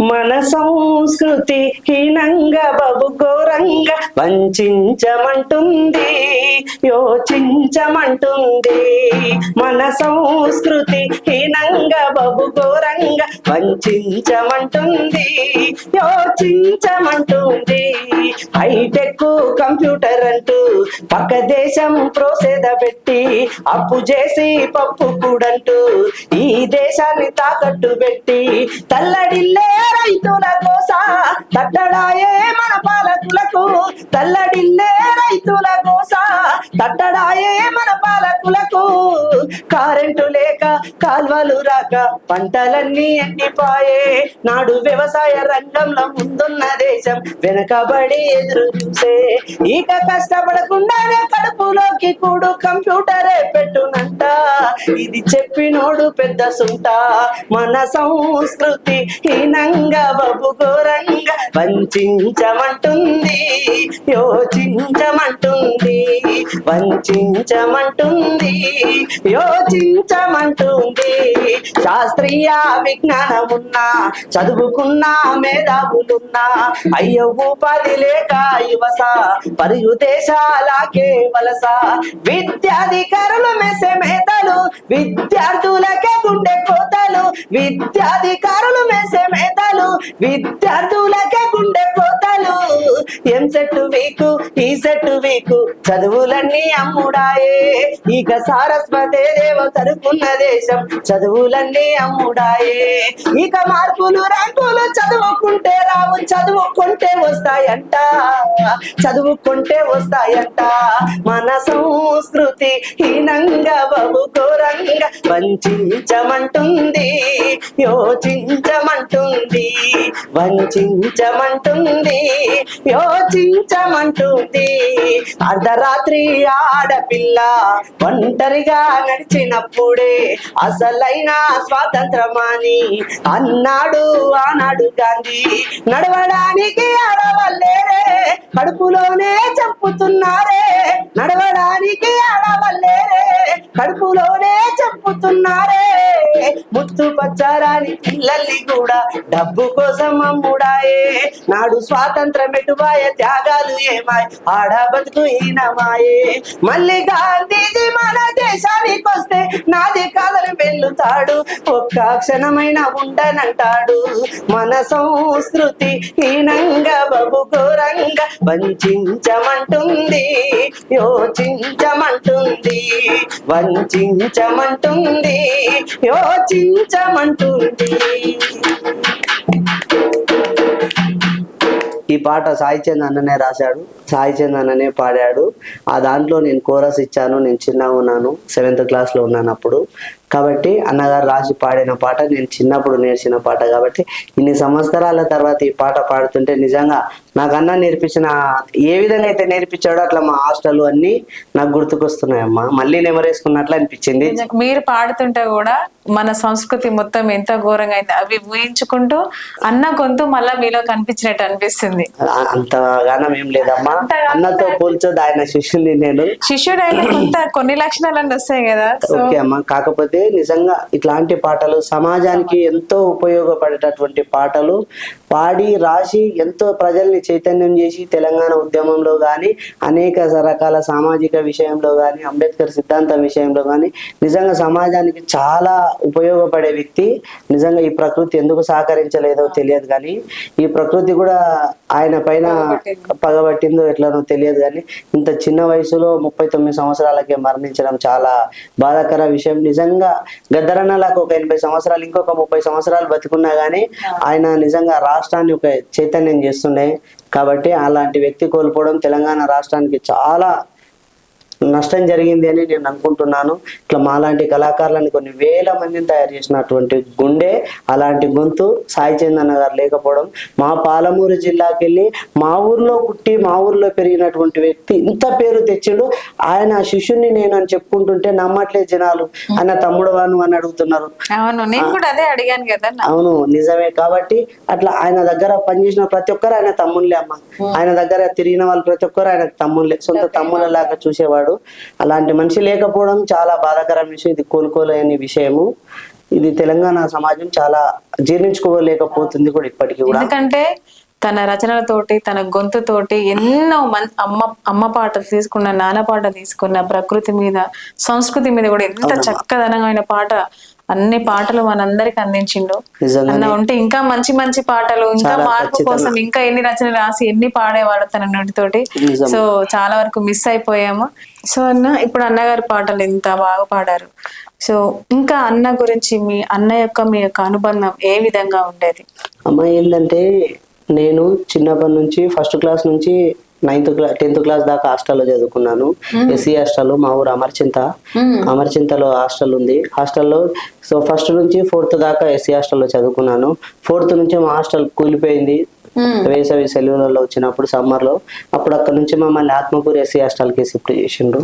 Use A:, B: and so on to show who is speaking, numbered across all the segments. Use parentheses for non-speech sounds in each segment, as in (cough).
A: మన సంస్కృతి హీనంగా బబు ఘోరంగా వంచమంటుంది యోచించమంటుంది. మన సంస్కృతి హీనంగా బబు ఘోరంగా వంచమంటుంది యోచించమంటుంది. హైటెక్ కంప్యూటర్ అంటూ పక్క దేశం ప్రోసేద పెట్టి అప్పు చేసి పప్పు కూడంటూ ఈ దేశాన్ని తాకట్టు పెట్టి తల్లడిల్లే రైతుల కోస తట్టడాయే మన పాలకులకు. తల్లడిల్లే రైతుల కోస తట్టడాయే మన పాలకులకు. కరెంటు లేక కాల్వలు రాక పంటలన్నీ ఎండిపాయే నాడు వ్యవసాయ రంగంలో ముందున్న దేశం వెనకబడి ఎదురు చూసే ఇక కష్టపడకుండానే కడుపులోకి కూడు కంప్యూటరే పెట్టునంట. ఇది చెప్పినోడు పెద్ద సుంట. మన సంస్కృతి హీనంగా బబు ఘోరంగా వంచమంటుంది యోచించమంటుంది. వంచమంటుంది యోచించమంటుంది. శాస్త్రీయ విజ్ఞానం ఉన్నా చదువుకున్న మేధావులున్నా అయ్యో ఉపాధి లేక యువస మరియు దేశాలకే వలస. విద్యాధికారులు మెసె మేతలు విద్యార్థులకే గుండె కోతలు విద్యాధికారులు మెసే మేతలు విద్యార్థులకే గుండె కోతలు ఎం సెట్ వీకు ఈ సెట్ వీకు? చదువులన్నీ అమ్ముడాయే. ఇక సారస్వతే దేవ తరుకున్న దేశం. చదువులన్నీ అమ్ముడాయే. ఇక మార్పులు ర్యాంకులు చదువుకు చదువుకుంటే వస్తాయంట. చదువుకుంటే వస్తాయంట. మన సంస్కృతి హీనంగా బహు ఘోరంగా వంచమంటుంది యోచించమంటుంది వంచమంటుంది యోచించమంటుంది. అర్ధరాత్రి ఆడపిల్ల ఒంటరిగా నడిచినప్పుడే అసలైన స్వాతంత్రమాని అన్నాడు ఆనాడు గాంధీ. నడవడానికి ఆడవల్లేరే కడుపులోనే చంపుతున్నారే. నడవడానికి ఆడవల్లేరే కడుపులోనే చంపుతున్నారే. ముత్తు పచ్చారాని పిల్లల్ని కూడా డబ్బు కోసం అమ్ముడాయే. నాడు స్వాతంత్రం ఎటువాయ త్యాగాలు ఏమాయ్. ఆడ బతుకు ఈనమాయే మళ్ళీ గాంధీజీ మన దేశానికి వస్తే నాది కాదని వెళ్ళుతాడు ఒక్క క్షణమైన ఉండనంటాడు. మన సంస్కృతి హీనంగా బహు ఘోరంగా వంచమంటుంది యోచించమంటుంది వంచమంటుంది యోచించమంటుంది. ఈ పాట సాయిచంద్ అన్ననే రాశాడు సాయిచంద్ అన్ననే పాడాడు. ఆ దాంట్లో నేను కోరస్ ఇచ్చాను నేను చిన్నగా ఉన్నాను సెవెంత్ క్లాస్లో ఉన్నాను అప్పుడు. కాబట్టి అన్నగారు రాసి పాడిన పాట నేను చిన్నప్పుడు నేర్చిన పాట కాబట్టి ఇన్ని సంవత్సరాల తర్వాత ఈ పాట పాడుతుంటే నిజంగా నాకు అన్న నేర్పించిన ఏ విధంగా అయితే నేర్పించాడో అట్లా మా హాస్టల్ అన్ని నాకు గుర్తుకొస్తున్నాయమ్మా. మళ్ళీ నెమరేసుకున్నట్లు అనిపించింది.
B: మీరు పాడుతుంటే కూడా మన సంస్కృతి మొత్తం ఎంత ఘోరంగా అయింది అవి ఊహించుకుంటూ అన్న గొంతు మళ్ళా మీలో కనిపించినట్టు అనిపిస్తుంది.
A: అంతగానం ఏం లేదమ్మా. అన్నతో పోల్చొద్దు ఆయన శిష్యుల్ని నేను.
B: శిష్యుడు అయిన కొంత కొన్ని లక్షణాలన్నీ వస్తాయి కదా
A: ఓకే అమ్మా. కాకపోతే నిజంగా ఇట్లాంటి పాటలు సమాజానికి ఎంతో ఉపయోగపడేటటువంటి పాటలు పాడి రాసి ఎంతో ప్రజల్ని చైతన్యం చేసి తెలంగాణ ఉద్యమంలో కానీ అనేక రకాల సామాజిక విషయంలో కానీ అంబేద్కర్ సిద్ధాంతం విషయంలో కానీ నిజంగా సమాజానికి చాలా ఉపయోగపడే వ్యక్తి. నిజంగా ఈ ప్రకృతి ఎందుకు సహకరించలేదో తెలియదు కానీ ఈ ప్రకృతి కూడా ఆయన పైన పగబట్టిందో. ఎట్లనో తెలియదు కానీ ఇంత చిన్న వయసులో ముప్పై తొమ్మిది సంవత్సరాలకే మరణించడం చాలా బాధాకర విషయం. నిజంగా గద్దరన్నలకు ఒక ఎనభై సంవత్సరాలు ఇంకొక ముప్పై సంవత్సరాలు బతుకున్నా కానీ ఆయన నిజంగా రాష్ట్రాన్ని ఒక చైతన్యం చేస్తుండే. కాబట్టి అలాంటి వ్యక్తి కోల్పోవడం తెలంగాణ రాష్ట్రానికి చాలా నష్టం జరిగింది అని నేను అనుకుంటున్నాను. ఇట్లా మాలాంటి కళాకారులను కొన్ని వేల మందిని తయారు చేసినటువంటి గుండె అలాంటి గొంతు సాయి చందన్న గారు లేకపోవడం మా పాలమూరు జిల్లాకి వెళ్ళి మా ఊర్లో పుట్టి మా ఊర్లో పెరిగినటువంటి వ్యక్తి ఇంత పేరు తెచ్చిండు. ఆయన శిష్యుని నేను అని చెప్పుకుంటుంటే నమ్మట్లేదు జనాలు. ఆయన తమ్ముడు వాను అని అడుగుతున్నారు.
B: అవును
A: నిజమే. కాబట్టి అట్లా ఆయన దగ్గర పనిచేసిన ప్రతి ఒక్కరు ఆయన తమ్ముళ్ళే అమ్మ. ఆయన దగ్గర తిరిగిన వాళ్ళు ప్రతి ఒక్కరు ఆయన తమ్ముళ్ళే సొంత తమ్ముళ్ళ లాగా చూసేవాడు అలాంటి మనిషి లేకపోవడం చాలా బాధాకరం విషయం. ఇది కోలుకోలేని విషయము. ఇది తెలంగాణ సమాజం చాలా జీర్ణించుకోలేకపోతుంది కూడా ఇప్పటికీ కూడా.
B: ఎందుకంటే తన రచనలతోటి తన గొంతుతోటి ఎన్నో మన్ అమ్మ అమ్మ పాటలు తీసుకున్న నాన్న పాట తీసుకున్న ప్రకృతి మీద సంస్కృతి మీద కూడా ఎంత చక్కదనమైన పాట అన్ని పాటలు మనందరికి అందించిండు. అన్న ఉంటే ఇంకా మంచి మంచి పాటలు ఇంకా మార్పు. కోసం ఇంకా ఎన్ని రచనలు రాసి ఎన్ని పాడేవాడు తన నోటితోటి. సో చాలా వరకు మిస్ అయిపోయాము. సో అన్న ఇప్పుడు అన్నగారి పాటలు ఎంత బాగా పాడారు. సో ఇంకా అన్న గురించి మీ అన్న యొక్క మీ యొక్క అనుబంధం ఏ విధంగా ఉండేది?
A: అమ్మ ఏంటంటే నేను చిన్నప్పటి నుంచి ఫస్ట్ క్లాస్ నుంచి నైన్త్ క్లాస్ టెన్త్ క్లాస్ దాకా హాస్టల్లో చదువుకున్నాను. ఎస్సీ హాస్టల్ మా ఊరు అమర్చింత. అమర్చింతలో హాస్టల్ ఉంది. హాస్టల్లో సో ఫస్ట్ నుంచి ఫోర్త్ దాకా ఎస్సీ హాస్టల్లో చదువుకున్నాను. ఫోర్త్ నుంచి మా హాస్టల్ కూలిపోయింది. వేసవి సెలవులలో వచ్చినప్పుడు సమ్మర్లో అప్పుడు అక్కడ నుంచి మమ్మల్ని ఆత్మకూరు ఎస్సీ హాస్టల్కి షిఫ్ట్ చేసిండ్రు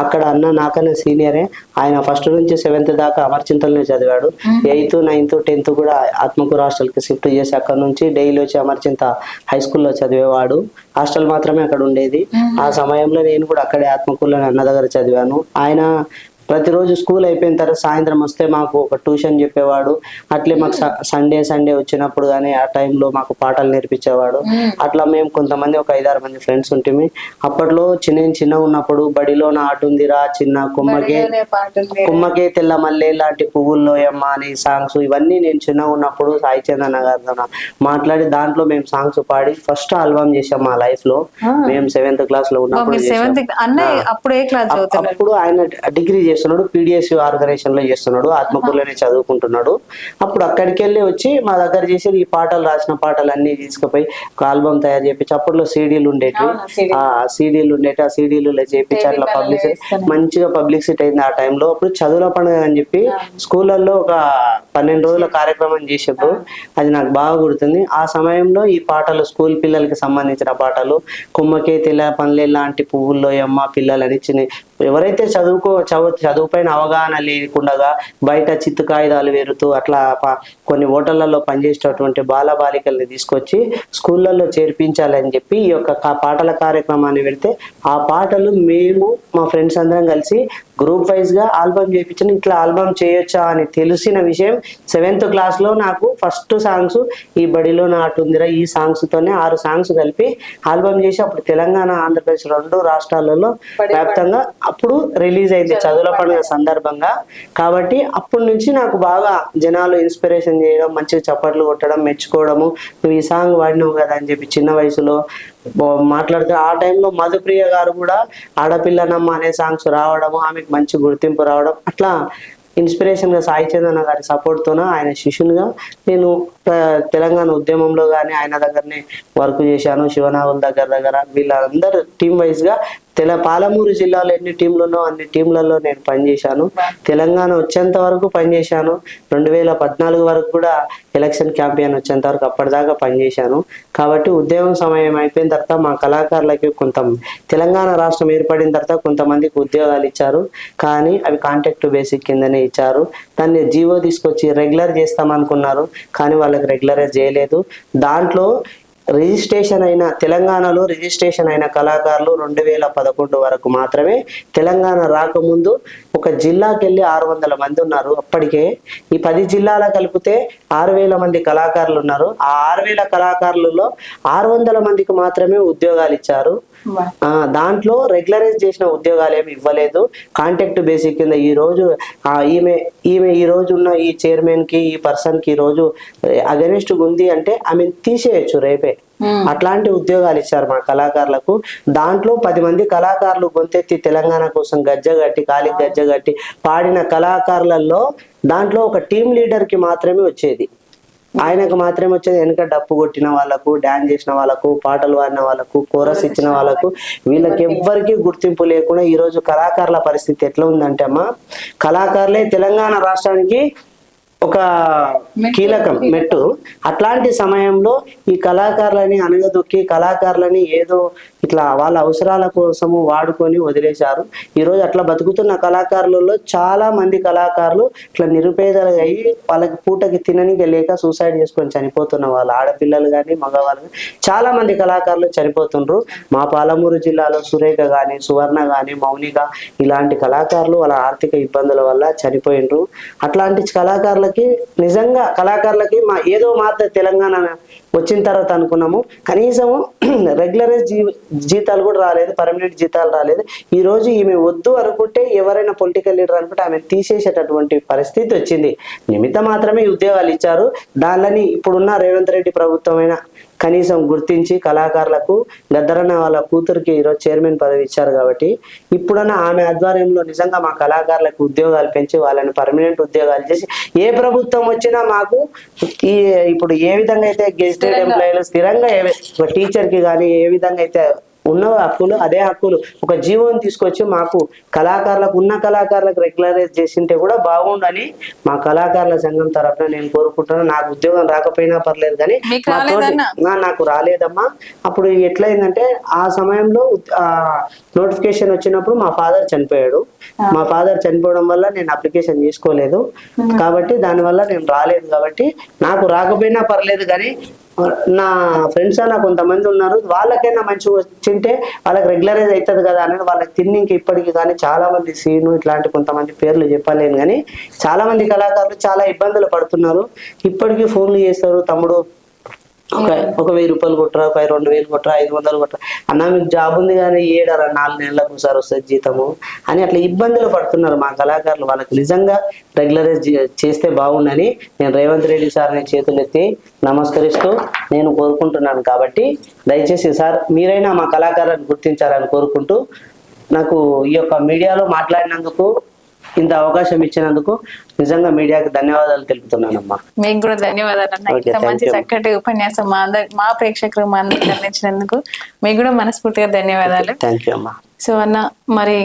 A: అక్కడ అన్న నాకన్నా సీనియరే. ఆయన ఫస్ట్ నుంచి సెవెంత్ దాకా అమర్చింతలనే చదివాడు. ఎయిత్ నైన్త్ టెన్త్ కూడా ఆత్మకూరు హాస్టల్కి షిఫ్ట్ చేసి అక్కడ నుంచి డైలీ వచ్చి అమర్చింత హై స్కూల్లో చదివేవాడు. హాస్టల్ మాత్రమే అక్కడ ఉండేది. ఆ సమయంలో నేను కూడా అక్కడే ఆత్మకూరులో అన్న దగ్గర చదివాను. ఆయన ప్రతిరోజు స్కూల్ అయిపోయిన తర్వాత సాయంత్రం వస్తే మాకు ఒక ట్యూషన్ చెప్పేవాడు. అట్లే మాకు సండే సండే వచ్చినప్పుడు కానీ ఆ టైంలో మాకు పాటలు నేర్పించేవాడు. అట్లా మేము కొంతమంది ఒక ఐదారు మంది ఫ్రెండ్స్ ఉంటుంది అప్పట్లో చిన్న చిన్న ఉన్నప్పుడు బడిలో నా ఆట ఉందిరా చిన్న కుమ్మకే కుమ్మకే తెల్ల మల్లె లాంటి పువ్వుల్లో యమ్మ అని సాంగ్స్ ఇవన్నీ నేను చిన్నగా ఉన్నప్పుడు సాయి చందన్న గారితో మాట్లాడి దాంట్లో మేము సాంగ్స్ పాడి ఫస్ట్ ఆల్బమ్ చేసాం మా లైఫ్లో మేము సెవెంత్ క్లాస్లో ఉన్నప్పుడు
B: అప్పుడు
A: ఆయన డిగ్రీ చేస్తున్నాడు పీడిఎస్ ఆర్గనైజేషన్లో చేస్తున్నాడు ఆత్మకూరులోనే చదువుకుంటున్నాడు. అప్పుడు అక్కడికి వెళ్ళి వచ్చి మా దగ్గర చేసి ఈ పాటలు రాసిన పాటలు అన్ని తీసుకుపోయి ఒక ఆల్బమ్ తయారు చేపించి అప్పట్లో సీడీలు ఉండేటివి.
B: CD.
A: ఆ సీడీలు ఉండేటి ఆ సీడీలు చేపించి అట్లా పబ్లిసిటీ మంచిగా పబ్లిసిటీ అయింది ఆ టైంలో అప్పుడు చదువుల పండుగ అని చెప్పి స్కూళ్ళల్లో ఒక పన్నెండు రోజుల కార్యక్రమం చేసేప్పుడు అది నాకు బాగా గుర్తుంది. ఆ సమయంలో ఈ పాటలు స్కూల్ పిల్లలకి సంబంధించిన పాటలు కుమ్మకే తెల్ల పనులే లాంటి పువ్వుల్లో అమ్మ పిల్లలని చిన్న ఎవరైతే చదువుకో చదువు చదువు పైన అవగాహన లేకుండా బయట చిత్తు కాగితాలు వేరుతూ అట్లా కొన్ని హోటళ్ళలో పనిచేసేటటువంటి బాలబాలికల్ని తీసుకొచ్చి స్కూళ్ళల్లో చేర్పించాలని చెప్పి ఈ యొక్క పాటల కార్యక్రమాన్ని పెడితే ఆ పాటలు మేము మా ఫ్రెండ్స్ అందరం కలిసి గ్రూప్ వైజ్గా ఆల్బమ్ చేయించిన ఇట్లా ఆల్బమ్ చేయొచ్చా అని తెలిసిన విషయం సెవెంత్ క్లాస్లో నాకు ఫస్ట్ సాంగ్స్ ఈ బడిలో నాటుందిరా ఈ సాంగ్స్ తోనే ఆరు సాంగ్స్ కలిపి ఆల్బమ్ చేసి అప్పుడు తెలంగాణ ఆంధ్రప్రదేశ్ రెండు రాష్ట్రాలలో వ్యాప్తంగా అప్పుడు రిలీజ్ అయింది చదువుల పండుగ సందర్భంగా. కాబట్టి అప్పటి నుంచి నాకు బాగా జనాలు ఇన్స్పిరేషన్ చేయడం మంచిగా చప్పట్లు కొట్టడం మెచ్చుకోవడము నువ్వు ఈ సాంగ్ వాడినావు కదా అని చెప్పి చిన్న వయసులో బో- మాట్లాడితే ఆ టైంలో మధుప్రియ గారు కూడా ఆడపిల్లనమ్మ అనే సాంగ్స్ రావడము ఆమెకు మంచి గుర్తింపు రావడం అట్లా ఇన్స్పిరేషన్గా సాయి చందన గారి సపోర్ట్ తోన ఆయన శిష్యునిగా నేను తెలంగాణ ఉద్యమంలో కానీ ఆయన దగ్గరనే వర్క్ చేశాను శివనాగుల దగ్గర దగ్గర వీళ్ళందరూ టీం వైజ్గా తెల పాలమూరు జిల్లాలో ఎన్ని టీంలున్నో అన్ని టీంలలో నేను పనిచేశాను. తెలంగాణ వచ్చేంత వరకు పనిచేశాను. రెండు వేల పద్నాలుగు వరకు కూడా ఎలక్షన్ క్యాంపెయిన్ వచ్చేంత వరకు అప్పటిదాకా పనిచేశాను. కాబట్టి ఉద్యోగం సమయం అయిపోయిన తర్వాత మా కళాకారులకి కొంత తెలంగాణ రాష్ట్రం ఏర్పడిన తర్వాత కొంతమందికి ఉద్యోగాలు ఇచ్చారు. కానీ అవి కాంటాక్ట్ బేసిక్ కిందనే ఇచ్చారు. దాన్ని జీవో తీసుకొచ్చి రెగ్యులర్ చేస్తామనుకున్నారు. కానీ వాళ్ళకి రెగ్యులర్ చేయలేదు. దాంట్లో రిజిస్ట్రేషన్ అయిన తెలంగాణలో రిజిస్ట్రేషన్ అయిన కళాకారులు రెండు వేల పదకొండు వరకు మాత్రమే తెలంగాణ రాకముందు ఒక జిల్లాకి వెళ్ళి ఆరు వందల మంది ఉన్నారు. అప్పటికే ఈ పది జిల్లాల కలిపితే ఆరు వేల మంది కళాకారులు ఉన్నారు. ఆ ఆరు వేల కళాకారులలో ఆరు వందల మందికి మాత్రమే ఉద్యోగాలు ఇచ్చారు. దాంట్లో రెగ్యులరైజ్ చేసిన ఉద్యోగాలు ఏమి ఇవ్వలేదు. కాంటాక్ట్ బేసిక్ కింద ఈ రోజు ఈమె ఈమె ఈ రోజు ఉన్న ఈ చైర్మన్కి ఈ పర్సన్కి ఈ రోజు అగెనిస్ట్ ఉంది అంటే ఆమె తీసేయచ్చు రేపే. అట్లాంటి ఉద్యోగాలు ఇచ్చారు మా కళాకారులకు. దాంట్లో పది మంది కళాకారులు గొంతెత్తి తెలంగాణ కోసం గజ్జగట్టి కాలికి గజ్జగట్టి పాడిన కళాకారులలో దాంట్లో ఒక టీం లీడర్కి మాత్రమే వచ్చేది. ఆయనకు మాత్రమే వచ్చేది వెనక డప్పు కొట్టిన వాళ్ళకు డాన్స్ చేసిన వాళ్ళకు పాటలు పాడిన వాళ్ళకు కోరస్ ఇచ్చిన వాళ్ళకు. వీళ్ళకి ఎవ్వరికి గుర్తింపు లేకుండా ఈ రోజు కళాకారుల పరిస్థితి ఎట్లా ఉందంటే అమ్మా కళాకారులే తెలంగాణ రాష్ట్రానికి ఒక కీలకం మెట్టు. అట్లాంటి సమయంలో ఈ కళాకారులని అనగదొక్కి కళాకారులని ఏదో ఇట్లా వాళ్ళ అవసరాల కోసము వాడుకొని వదిలేశారు. ఈరోజు అట్లా బతుకుతున్న కళాకారులలో చాలా మంది కళాకారులు ఇట్లా నిరుపేదలు అయ్యి వాళ్ళకి పూటకి తిననికి లేక సూసైడ్ చేసుకొని చనిపోతున్న వాళ్ళు ఆడపిల్లలు కానీ మగవాళ్ళు చాలా మంది కళాకారులు చనిపోతుండ్రు. మా పాలమూరు జిల్లాలో సురేఖ కానీ సువర్ణ కానీ మౌనిక ఇలాంటి కళాకారులు వాళ్ళ ఆర్థిక ఇబ్బందుల వల్ల చనిపోయిండ్రు. అట్లాంటి కళాకారులకు కళాకారులకి నిజంగా కళాకారులకి మా ఏదో మాత్రం తెలంగాణ వచ్చిన తర్వాత అనుకున్నాము. కనీసము (clears throat) రెగ్యులరైజ్ జీ జీతాలు కూడా రాలేదు పర్మనెంట్ జీతాలు రాలేదు. ఈ రోజు ఈమె వద్దు అనుకుంటే ఎవరైనా పొలిటికల్ లీడర్ అనుకుంటే ఆమె తీసేసేటటువంటి పరిస్థితి వచ్చింది. నిమిత్త మాత్రమే ఉద్యోగాలు ఇచ్చారు. దానిని ఇప్పుడున్న రేవంత్ రెడ్డి ప్రభుత్వమైన కనీసం గుర్తించి కళాకారులకు గద్దరన్న వాళ్ళ కూతురికి ఈరోజు చైర్మన్ పదవి ఇచ్చారు కాబట్టి ఇప్పుడన్నా ఆమె ఆధ్వర్యంలో నిజంగా మా కళాకారులకు ఉద్యోగాలు పెంచి వాళ్ళని పర్మనెంట్ ఉద్యోగాలు చేసి ఏ ప్రభుత్వం వచ్చినా మాకు ఈ ఇప్పుడు ఏ విధంగా అయితే గెజిటెడ్ ఎంప్లాయీలు స్థిరంగా ఏ- టీచర్కి కానీ ఏ విధంగా అయితే ఉన్న హక్కులు అదే హక్కులు ఒక జీవోని తీసుకొచ్చి మాకు కళాకారులకు ఉన్న కళాకారులకు రెగ్యులరైజ్ చేసింటే కూడా బాగుండని మా కళాకారుల సంఘం తరఫున నేను కోరుకుంటున్నాను నాకు ఉద్యోగం రాకపోయినా పర్లేదు కానీ నాకు రాలేదమ్మా. అప్పుడు ఎట్లయిందంటే ఆ సమయంలో ఆ నోటిఫికేషన్ వచ్చినప్పుడు మా ఫాదర్ చనిపోయాడు. మా ఫాదర్ చనిపోవడం వల్ల నేను అప్లికేషన్ చేసుకోలేదు కాబట్టి దానివల్ల నేను రాలేదు కాబట్టి నాకు రాకపోయినా పర్లేదు కానీ నా ఫ్రెండ్స్ అలా కొంతమంది ఉన్నారు. వాళ్ళకైనా మంచిగా వచ్చింటే వాళ్ళకి రెగ్యులరైజ్ అవుతుంది కదా అనేది వాళ్ళకి తిన్నింకి ఇప్పటికి కానీ చాలా మంది సీను ఇట్లాంటి కొంతమంది పేర్లు చెప్పలేను కానీ చాలా మంది కళాకారులు చాలా ఇబ్బందులు పడుతున్నారు. ఇప్పటికీ ఫోన్లు చేస్తారు. తమ్ముడు ఒక ఒక వెయ్యి రూపాయలు కొట్టరా ఒక రెండు వేలు కొట్టరా ఐదు వందలు కొట్టరా అన్న మీకు జాబ్ ఉంది కానీ ఏడారా నాలుగు నెలలకు ఒకసారి వస్తుంది జీతము అని అట్లా ఇబ్బందులు పడుతున్నారు మా కళాకారులు. వాళ్ళకి నిజంగా రెగ్యులరైజ్ చేస్తే బాగుండని నేను రేవంత్ రెడ్డి సార్ని చేతులెత్తి నమస్కరిస్తూ నేను కోరుకుంటున్నాను. కాబట్టి దయచేసి సార్ మీరైనా మా కళాకారులను గుర్తించాలని కోరుకుంటూ నాకు ఈ యొక్క మీడియాలో మాట్లాడినందుకు ఇంత అవకాశం ఇచ్చినందుకు నిజంగా మీడియాకి ధన్యవాదాలు తెలుపుతున్నానమ్మా.
B: మీకు కూడా ధన్యవాదాలు అన్న. ఇంత మంచి. చక్కటి ఉపన్యాసం మా అందరి మా ప్రేక్షకులు మా అందరికి అందించినందుకు మీకు కూడా మనస్ఫూర్తిగా ధన్యవాదాలు.
A: థ్యాంక్ యూ అమ్మా.
B: సో అన్న మరి